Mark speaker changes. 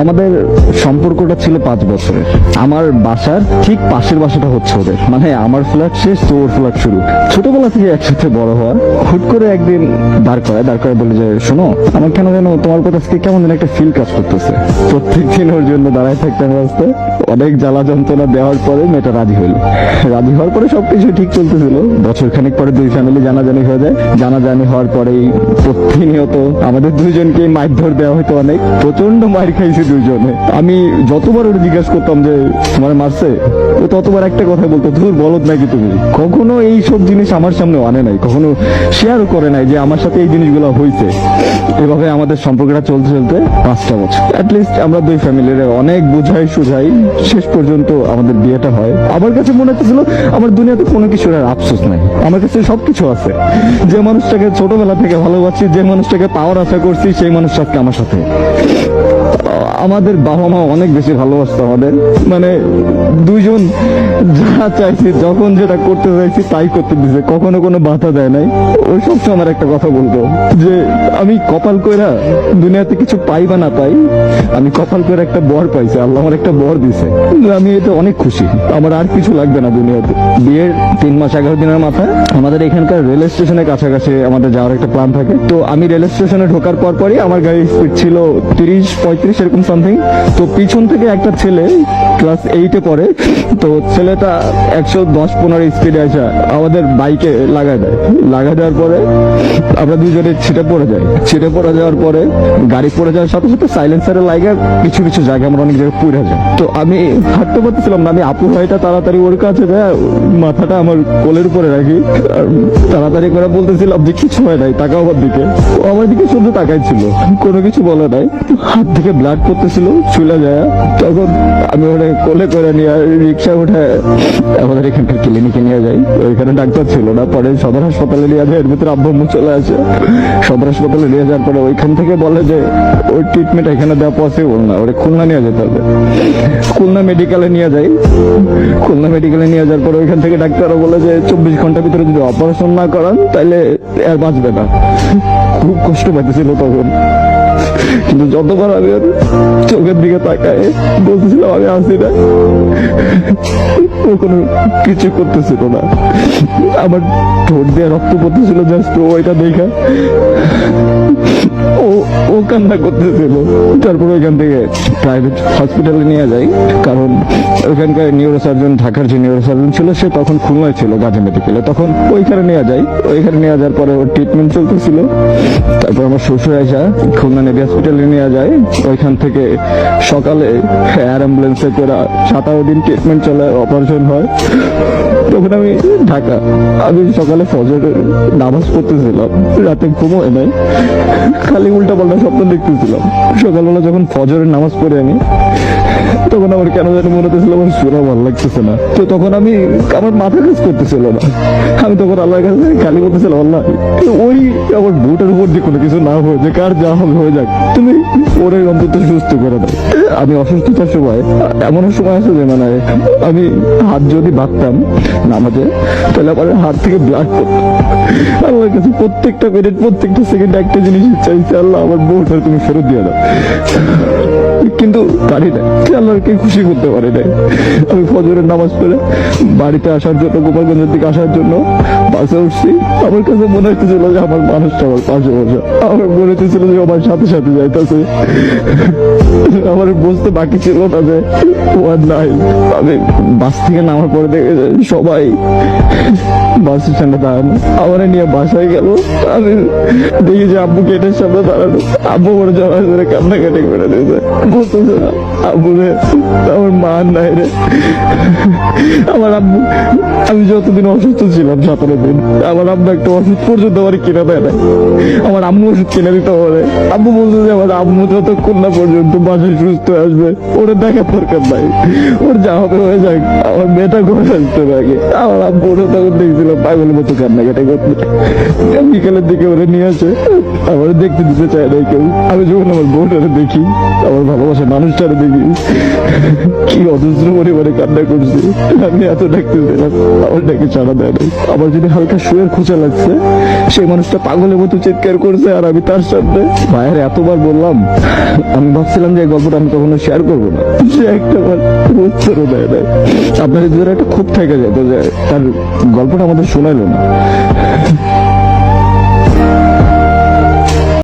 Speaker 1: আমাদের সম্পর্কটা ছিল পাঁচ বছরের। আমার বাসার ঠিক পাশের বাসাটা হচ্ছে ওদের। মানে আমার ফ্ল্যাট শেষ তো ওর ফ্ল্যাট শুরু। ছোটবেলা থেকে একসাথে বড় হওয়া হুট করে একদিন দাঁড় করায়, দাঁড় করে বলে যে, শোনো, আমার কেন যেন তোমার কথা আজকে কেমন যেন একটা ফিল কাজ করতেছে। প্রত্যেক দিন ওর জন্য দাঁড়ায় থাকতাম রাস্তায়। অনেক জ্বালা যন্ত্রণা দেওয়ার পরে মেয়েটা রাজি হইল রাজি হওয়ার পরে সবকিছু ঠিক চলতেছিল। বছর খানিক পরে দুই ফ্যামিলি জানাজানি হয়ে যায়। জানাজানি হওয়ার পরেই প্রতিনিয়ত আমাদের দুজনকে মারধর দেওয়া হতো অনেক। প্রচণ্ড মার খাইছি দুজনে আমি যতবার ওর জিজ্ঞাসা করতাম যে, তোমার মারছে? ও ততবার একটা কথা বলতো, ধুর বলত নাকি তুমি? কখনো এই সব জিনিস আমার সামনে আনে নাই, কখনো শেয়ারও করে নাই যে, আমার সাথে এই জিনিসগুলো হয়েছে এভাবে আমাদের সম্পর্কটা চলতে চলতে পাঁচটা বছর। অ্যাটলিস্ট আমরা দুই ফ্যামিলির অনেক বুঝাই, সুঝাই, শেষ পর্যন্ত আমাদের বিয়েটা হয়। আমার কাছে মনে হচ্ছিল আমার দুনিয়াতে কোনো কিছুর আর আফসোস নাই। আমার কাছে সবকিছু আছে। যে মানুষটাকে ছোটবেলা থেকে ভালোবাসি, যে মানুষটাকে পাওয়ার আশা করছি, সেই মানুষটা আজকে আমার সাথে। আমাদের বাবা মা অনেক বেশি ভালোবাসতো আমাদের। মানে দুইজন যা চাইছি, যখন যেটা করতে চাইছি তাই করতে দিছে, কখনো কোনো বাধা দেয় নাই। ওই সবসময় আমার একটা কথা বলতো যে আমি কপাল কইরা দুনিয়াতে কিছু পাই বা না পাই, আমি কপাল করে একটা বর পাইছি, আল্লাহ আমার একটা বর দিছে। আমি এতে অনেক খুশি, আমার আর কিছু লাগবে না দুনিয়াতে। বিয়ের তিন মাস এগারো দিনের মাথায় আমাদের এখানকার রেল স্টেশনের কাছাকাছি আমাদের যাওয়ার একটা প্ল্যান থাকে। তো আমি রেল স্টেশনে ঢোকার পর পরই আমার গাড়ির স্পিড ছিল তিরিশ, পঁয়ত্রিশ, এরকম সামথিং তো পিছন থেকে একটা ছেলে ক্লাস এইটে পড়ে, তো ছেলেটা একশো দশ পনেরো স্পিডে আসা, আমাদের বাইকে লাগায় দেয়। লাগাই দেওয়ার পরে আমরা দুজনে ছিটে পড়ে যাই। ছিটে পড়ে যাওয়ার পরে গাড়ি পড়ে যাওয়ার সাথে সাথে সাইলেন্সারের লাগে কিছু কিছু জায়গায় আমরা অনেক জায়গায় পুড়ে যাই। তো আমি হাঁটতে পারতেছিলাম না, আমি আপুর ভাইটা তাড়াতাড়ি ওর কাছে যায় মাথাটা আমার কোলের উপরে রাখি, আর তাড়াতাড়ি করে বলতেছিলাম যে কিছু হয় নাই টাকা আমার দিকে। ও আমার দিকে শুধু তাকাই ছিল কোনো কিছু বলে নাই। হাত থেকে ব্লাড পড়তেছিল চুলে যায়। তখন আমি ওটা কোলে করে নিয়ে রিক্সা উঠে আমাদের এখানকার ক্লিনিকে নিয়ে যাই। ওইখানে ডাক্তার ছিল না, পরে সদর হাসপাতালে নিয়ে যায়, এর ভিতরে আব্বু চলে আসে। সদর হাসপাতালে নিয়ে যাওয়ার পরে ওইখান থেকে বলে যে, ওর ট্রিটমেন্ট এখানে দেওয়া পসিবল না, ওরে খুলনা নিয়ে যেতে হবে। খুলনা মেডিকেলে নিয়ে যাই। খুলনা মেডিকেলে নিয়ে যাওয়ার পরে ওইখান থেকে ডাক্তাররা বলে যে, চব্বিশ ঘণ্টার ভিতরে যদি অপারেশন না করান তাহলে আর বাঁচবে না। খুব কষ্ট পাইতেছিল তখন। কিন্তু যতবার আমি চোখের দিকে তাকায় বলতেছিলাম, আমি আসি না। ও কোনো কিছু করতেছিল না। আমার ঠোঁট দিয়ে রক্ত পড়তেছিল জাস্ট ওইটা দেখা। ও কান্না করতেছিল তারপর ওইখান থেকে প্রাইভেট হসপিটালে নিয়ে যাই কারণ ওইখানকার নিউরো সার্জন ঢাকার যে নিউরো সার্জন ছিল, সে তখন খুলনায় ছিল গাজী মেডিকেলে তখন ওইখানে নিয়ে যাই ওইখানে নিয়ে যাওয়ার পরে ওর ট্রিটমেন্ট চলতেছিল। তারপর আমার শ্বশুর আইসা খুলনা নেভি হসপিটালে নিয়ে যায়। ওইখান থেকে সকালে এয়ার অ্যাম্বুলেন্সে করে সাতারো দিন ট্রিটমেন্ট চলে অপারেশন হয়। তখন আমি ঢাকা, আমি সকালে ফজর নামাজ পড়তেছিলাম, রাতে ঘুমোয় নাই, খালি উল্টা পাল্টা স্বপ্ন দেখতেছিলাম। সকালবেলা যখন ফজরের নামাজ পড়ে আমি তখন আমার কেন জানি মনে হতেছিল আমার সুরা ভালো লাগতেছে না। তো তখন আমি আমার মাথা কাজ করতেছিল না। আমি তখন আল্লাহর কাছে খালি বলতেছিলাম আল্লাহ ওই আমার বুটের উপর যে কোনো কিছু না হয়ে যে কার যা হবে হয়ে যাক, তুমি ওরে অন্তত সুস্থ করে দাও। আমি অসুস্থতার সময়, এমন সময় আছে যে মানে আমি হাত যদি বাঁধতাম নামাজে, তাহলে আমার হাত থেকে ব্লাড পড়তো। আল্লাহর কাছে প্রত্যেকটা মিনিট প্রত্যেকটা সেকেন্ড একটা জিনিস চাইছে আল্লাহ, আমার বউটা তুমি ফেরত দিয়ে দাও। কিন্তু পারি না আল্লাহকে খুশি করতে পারি না আমি ফজরের নামাজ পড়ে বাড়িতে আসার জন্য গোপালগঞ্জের দিকে আসার জন্য বাসে উঠছি। আমার কাছে মনে হচ্ছিল যে আমার মানুষটা আমার পাশে বসে। আমার মনে হচ্ছিল যে আমার সাথে সাথে যাইতেছে। আমার বুঝতে বাকি ছিল না যে ও আর নাই। আমি বাস থেকে নামার পরে দেখে সবাই বাস স্ট্যান্ডে দাঁড়ানো। আমার নিয়ে বাসায় গেল। আমি দেখি যে আব্বু গেটের সামনে দাঁড়ানো। আব্বু বড় জমা করে কান্নাকাটি করে দিয়েছে। বলতেছে না, আব্বু রে আমার মা নাই রে। আমার আব্বু আমি যতদিন অসুস্থ ছিলাম সতেরো দিন, আমার আব্বু একটা ওষুধ পর্যন্ত আমার কিনে দেয় না আমার আম্মু ওষুধ কিনে দিতে পারে আব্বু বলছে যে, আমার আম্মু যতক্ষণ না পর্যন্ত বাসায় সুস্থ আসবে, ওরে দেখার দরকার নাই। ওর যা হবে হয়ে যাক। আমার মেয়েটা ঘরে আসতে থাকে আমার আব্বু ওরা তখন দেখছিলাম পাগলের মতো কান্নাকাটি করতে বিকেলের দিকে ওরা নিয়ে আসে। আমার দেখতে দিতে চায় না কেউ। আমি যখন আমার বউটারে দেখি, আমার ভালোবাসার মানুষটারে দেখি কি অজস্র পরিমাণে কান্না করছি। আমি এত ডাকতেছিলাম আমার ডাকে সাড়া দেয় নাই। আমার যদি হালকা শুয়ের খোঁচা লাগছে, সেই মানুষটা পাগলের মতো চিৎকার করছে আর আমি তার সাথে ভাইয়ের এতবার বললাম, আমি ভাবছিলাম যে গল্পটা আমি কখনো শেয়ার করব না। সে একটা বার উত্তরও দেয় নাই। আপনার দুজনের একটা খুব থেকে যেত যে তার গল্পটা আমাদের শোনাইলো না।